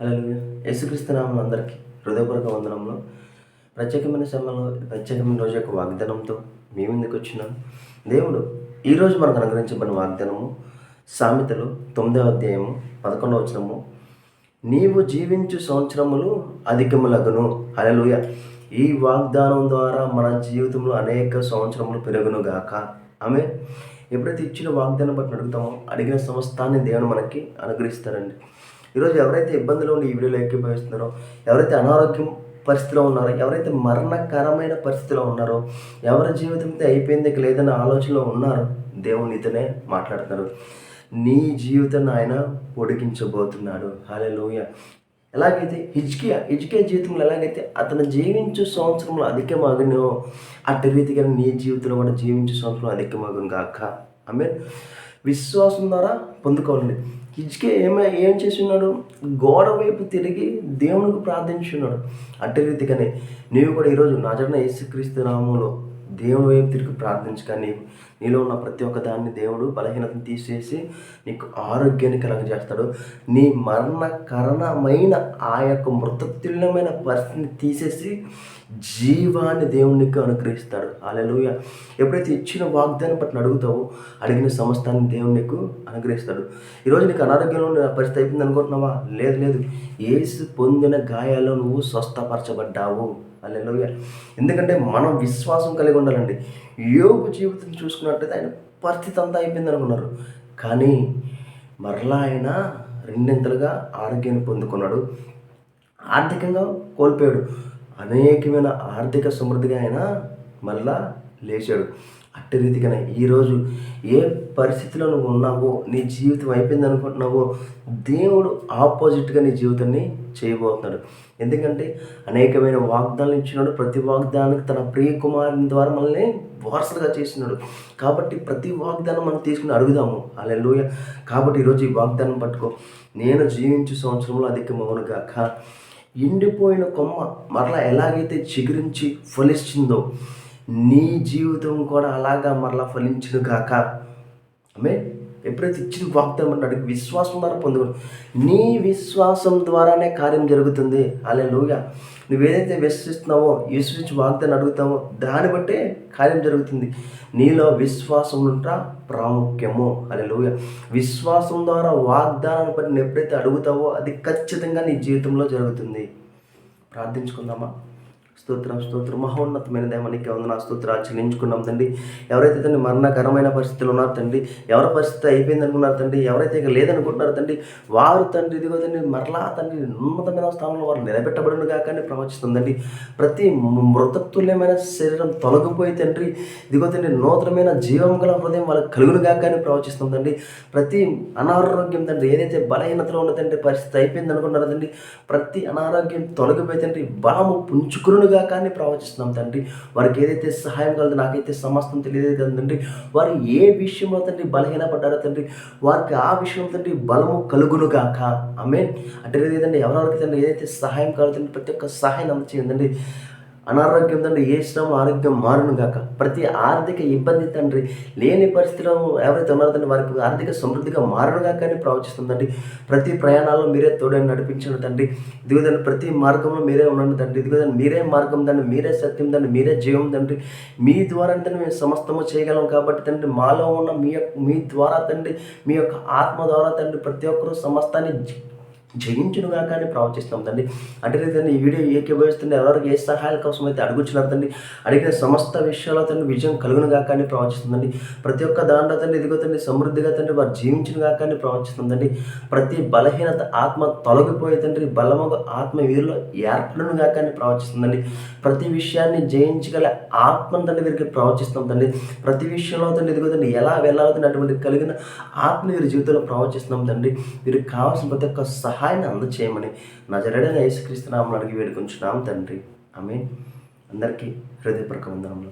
Hello యేసుక్రీస్తునామం అందరికీ హృదయపూర్వక వందనంలో ప్రత్యేకమైన సమయంలో ప్రత్యేకమైన రోజు యొక్క వాగ్దానంతో మీ ముందుకు వచ్చినాం. దేవుడు ఈరోజు మనకు అనుగ్రహించబడిన వాగ్దానము సామెతలు తొమ్మిదవ అధ్యాయము పదకొండవ వచనము. నీవు జీవించు సంవత్సరములు అధికములగును. హలలుయ ఈ వాగ్దానం ద్వారా మన జీవితంలో అనేక సంవత్సరములు పెరుగును గాక. ఆమె ఎప్పుడైతే ఇచ్చిన వాగ్దానం బట్టి అడుగుతామో అడిగిన సమస్తాన్ని దేవుడు మనకి అనుగ్రహిస్తారండి ఈరోజు ఎవరైతే ఇబ్బందులు ఉండి ఈ వీడియోలో ఎక్కిపోయిస్తున్నారో ఎవరైతే అనారోగ్యం పరిస్థితిలో ఉన్నారో ఎవరైతే మరణకరమైన పరిస్థితిలో ఉన్నారో ఎవరి జీవితంతో అయిపోయింది లేదన్న ఆలోచనలో ఉన్నారో దేవుని ఇతనే మాట్లాడుతున్నారు. నీ జీవితాన్ని ఆయన పొడిగించబోతున్నాడు. లోయ ఎలాగైతే హిజ్కియా హిజ్కియా జీవితంలో ఎలాగైతే అతను జీవించు సంవత్సరంలో అధికమగనో అట్టి రీతిగా నీ జీవితంలో కూడా జీవించు సంవత్సరం కాక ఐ మీన్ విశ్వాసం ద్వారా పొందుకోవాలండి. హిజ్కే ఏమై ఏం చేస్తున్నాడు గోడ వైపు తిరిగి దేవునికి ప్రార్థించున్నాడు అట్టి రీతిగానే నీవు కూడా ఈరోజు నాజరణ యేసుక్రీస్తు నామంలో దేవుని వైపు తిరిగి ప్రార్థించగా నీలో ఉన్న ప్రతి ఒక్క దాన్ని దేవుడు బలహీనతను తీసేసి నీకు ఆరోగ్యాన్ని కలగజేస్తాడు. నీ మరణకరణమైన ఆ యొక్క మృతతుల్యమైన పరిస్థితిని తీసేసి జీవాన్ని దేవునికి అనుగ్రహిస్తాడు. అలెలుయ ఎప్పుడైతే ఇచ్చిన వాగ్దానం పట్ల అడుగుతావో అడిగిన సమస్తాన్ని దేవుడు నీకు అనుగ్రహిస్తాడు. ఈరోజు నీకు అనారోగ్యంలో ఉన్న పరిస్థితి అయిపోయింది అనుకుంటున్నావా? లేదు లేదు. ఏసు పొందిన గాయాల్లో నువ్వు స్వస్థపరచబడ్డావు. అల్లెలుయ ఎందుకంటే మనం విశ్వాసం కలిగి ఉండాలండి. యోగు జీవితం చూసుకున్నట్టయితే ఆయన పరిస్థితి అంతా అయిపోయింది అనుకున్నారు. కానీ మరలా ఆయన రెండింతలుగా ఆరోగ్యాన్ని పొందుకున్నాడు. ఆర్థికంగా కోల్పోయాడు. అనేకమైన ఆర్థిక సమృద్ధిగా ఆయన మళ్ళా లేచాడు. అట్టి రీతిగానే ఈరోజు ఏ పరిస్థితిలో నువ్వు ఉన్నావో నీ జీవితం అయిపోయింది అనుకుంటున్నావో దేవుడు ఆపోజిట్గా నీ జీవితాన్ని చేయబోతున్నాడు. ఎందుకంటే అనేకమైన వాగ్దానాలు ఇచ్చినాడు. ప్రతి వాగ్దానానికి తన ప్రియ కుమారుని ద్వారా మనల్ని వారసులుగా చేసినాడు. కాబట్టి ప్రతి వాగ్దానం మనం తీసుకుని అడుగుదాము. అలా కాబట్టి ఈరోజు ఈ వాగ్దానం పట్టుకో. నేను జీవించు సంవత్సరంలో అధికమవును కాక ఎండిపోయిన కొమ్మ మరలా ఎలాగైతే చిగురించి ఫలిస్తుందో నీ జీవితం కూడా అలాగా మరలా ఫలించును కాక ఆమె ఎప్పుడైతే ఇచ్చిన వాగ్దానం అన్నాడు అడిగి విశ్వాసం ద్వారా పొందుకోడు నీ విశ్వాసం ద్వారానే కార్యం జరుగుతుంది. అలే నువ్వు నువ్వేదైతే విశ్వసిస్తున్నావో విశ్వసించి వాగ్దాన్ని అడుగుతావో దాన్ని బట్టే కార్యం జరుగుతుంది. నీలో విశ్వాసం ఉంటా ప్రాముఖ్యము. అలా లోయ విశ్వాసం ద్వారా వాగ్దానాన్ని బట్టి ఎప్పుడైతే అడుగుతావో అది ఖచ్చితంగా నీ జీవితంలో జరుగుతుంది. ప్రార్థించుకుందామా? స్తోత్రం స్తోత్రం. మహోన్నతమైన దేవానికి వందన స్తోత్రాలు చెల్లించుకున్నాం తండ్రి. ఎవరైతే తండ్రి మరణకరమైన పరిస్థితులు ఉన్నారు తండ్రి ఎవరి పరిస్థితి అయిపోయింది అనుకున్నారు తండ్రి ఎవరైతే ఇక లేదనుకుంటున్నారు తండ్రి వారు తండ్రి ఇదిగో తండ్రి మరలా తండ్రి ఉన్నతమైన స్థానంలో వారు నిలబెట్టబడిన కాకనే ప్రవచిస్తుందండి ప్రతి మృతతుల్యమైన శరీరం తొలగిపోయి తండ్రి ఇదిగో తండ్రి నూతనమైన జీవం గల హృదయం వాళ్ళకి కలుగును కానీ ప్రవచిస్తుందండి ప్రతి అనారోగ్యం తండ్రి ఏదైతే బలహీనతలో ఉన్నదంటే పరిస్థితి అయిపోయింది అనుకున్నారు తండ్రి ప్రతి అనారోగ్యం తొలగిపోయి తండ్రి బలము పుంచుకురును తోడుగా కానీ ప్రవచిస్తున్నాం తండ్రి. వారికి ఏదైతే సహాయం కలదు నాకైతే సమస్తం తెలియదు తండ్రి. వారు ఏ విషయంలో తండ్రి బలహీనపడ్డారో తండ్రి వారికి ఆ విషయం తండ్రి బలము కలుగును గాక. ఆమె అంటే ఏదండి ఎవరెవరికి తండ్రి ఏదైతే సహాయం కలుగుతుంది ప్రతి ఒక్క సహాయం అందచేయండి అనారోగ్యం తండ్రి ఏ శ్రమ ఆరోగ్యం మారును గాక. ప్రతి ఆర్థిక ఇబ్బంది తండ్రి లేని పరిస్థితిలో ఎవరైతే ఉన్నారో తండ్రి వారికి ఆర్థిక సమృద్ధిగా మారును గాక అని ప్రవచిస్తుందండి. ప్రతి ప్రయాణాల్లో మీరే తోడని నడిపించండి తండ్రి. ఇదిగోదండి ప్రతి మార్గంలో మీరే ఉండండి తండ్రి. ఇదిగోదండి మీరే మార్గం తండ్రి మీరే సత్యం తండ్రి మీరే జీవం తండ్రి. మీ ద్వారా తండ్రి మేము సమస్తము చేయగలం కాబట్టి తండ్రి మాలో ఉన్న మీ యొక్క మీ ద్వారా తండ్రి మీ యొక్క ఆత్మ ద్వారా తండ్రి ప్రతి ఒక్కరూ సమస్తాన్ని జయించును కానీ ప్రవచిస్తున్నాం తండ్రి. అంటే తండ్రి ఈ వీడియో ఏకీభవిస్తుంది ఎవరికి ఏ సహాయాల కోసం అయితే అడుగుచున్నారు తండ్రి? అడిగిన సమస్త విషయాల్లో తండ్రి విజయం కలుగునుగా కానీ ప్రవచిస్తుందండి ప్రతి ఒక్క దాంట్లో తండ్రి ఇదిగో తండ్రి సమృద్ధిగా తండ్రి వారు జీవించిన కానీ ప్రవచిస్తుందండి ప్రతి బలహీనత ఆత్మ తొలగిపోయే తండ్రి బలమగ ఆత్మ వీరిలో ఏర్పడును కానీ ప్రవచిస్తుందండి ప్రతి విషయాన్ని జయించగల ఆత్మను తండ్రి వీరికి ప్రవచిస్తాం తండ్రి. ప్రతి విషయంలో తండ్రి ఇదిగో తండ్రి ఎలా వెళ్ళాలో అటువంటి కలిగిన ఆత్మ వీరి జీవితంలో ప్రవచిస్తున్నాం తండ్రి. వీరికి కావాల్సిన ప్రతి ఒక్క సహాయం సహాయాన్ని అందచేయమని నజరడైన యేసుక్రీస్తు నామని అడిగి వేడుకొంచున్నాం తండ్రి. ఆమె అందరికీ హృదయపూర్వక వందనములు.